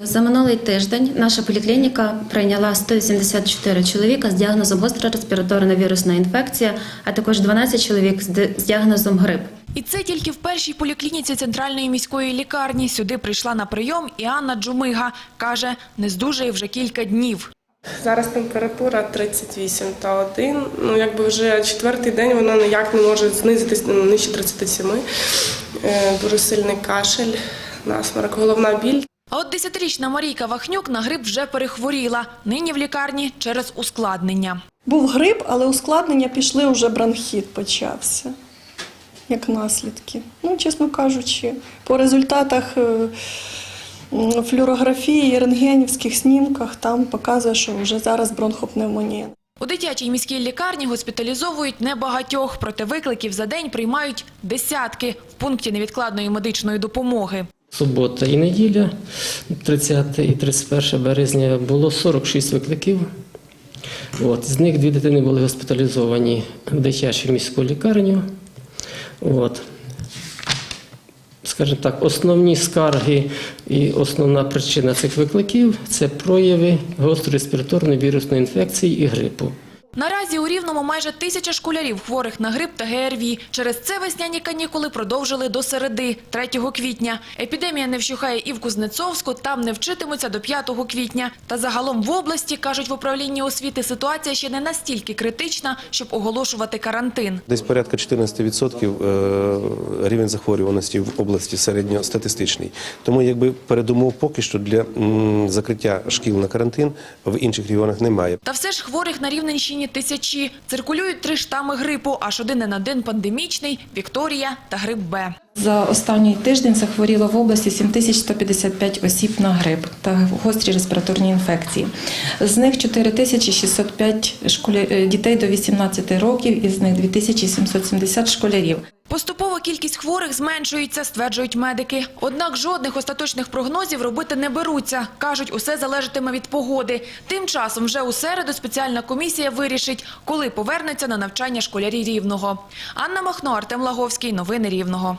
За минулий тиждень наша поліклініка прийняла 184 чоловіка з діагнозом гостра респіраторна вірусна інфекція, а також 12 чоловік з діагнозом грип. І це тільки в першій поліклініці центральної міської лікарні. Сюди прийшла на прийом і Анна Джумига. Каже, не здужує вже кілька днів. Зараз температура 38 та 1. Ну, якби вже четвертий день вона ніяк не може знизитись нижче 37. Е, Дуже сильний кашель, насморок, головна біль. А от десятирічна Марійка Вахнюк на грип вже перехворіла. Нині в лікарні через ускладнення. Був грип, але ускладнення пішли, вже бронхіт почався, як наслідки. Ну, чесно кажучи, по результатах е, флюорографії і рентгенівських снімках там показує, що вже зараз бронхопневмонія. У дитячій міській лікарні госпіталізовують небагатьох, проте викликів за день приймають десятки в пункті невідкладної медичної допомоги. Субота і неділя, 30 і 31 березня, було 46 викликів. От, з них дві дитини були госпіталізовані в дитячу міську лікарню. От. Скажімо так, основні скарги і основна причина цих викликів це прояви гострої респіраторної вірусної інфекції і грипу. Наразі у Рівному майже тисяча школярів хворих на грип та ГРВІ. Через це весняні канікули продовжили до середи, 3 квітня. Епідемія не вщухає і в Кузнецовську, там не вчитимуться до 5 квітня. Та загалом в області, кажуть в управлінні освіти, ситуація ще не настільки критична, щоб оголошувати карантин. Десь порядка 14% е, рівень захворюваності в області середньостатистичний. Тому якби передумов поки що для закриття шкіл на карантин в інших регіонах немає. Та все ж хворих на Рівненщині тисячі. Циркулюють три штами грипу, аж один на один пандемічний, Вікторія та грип Б. За останній тиждень захворіло в області 7155 осіб на грип та гострі респіраторні інфекції. З них 4605 е, дітей до 18 років, із них 2770 школярів. Поступово кількість хворих зменшується, стверджують медики. Однак жодних остаточних прогнозів робити не беруться. Кажуть, усе залежатиме від погоди. Тим часом вже у середу спеціальна комісія вирішить, коли повернуться на навчання школярі Рівного. Анна Махно, Артем Лаговський. Новини Рівного.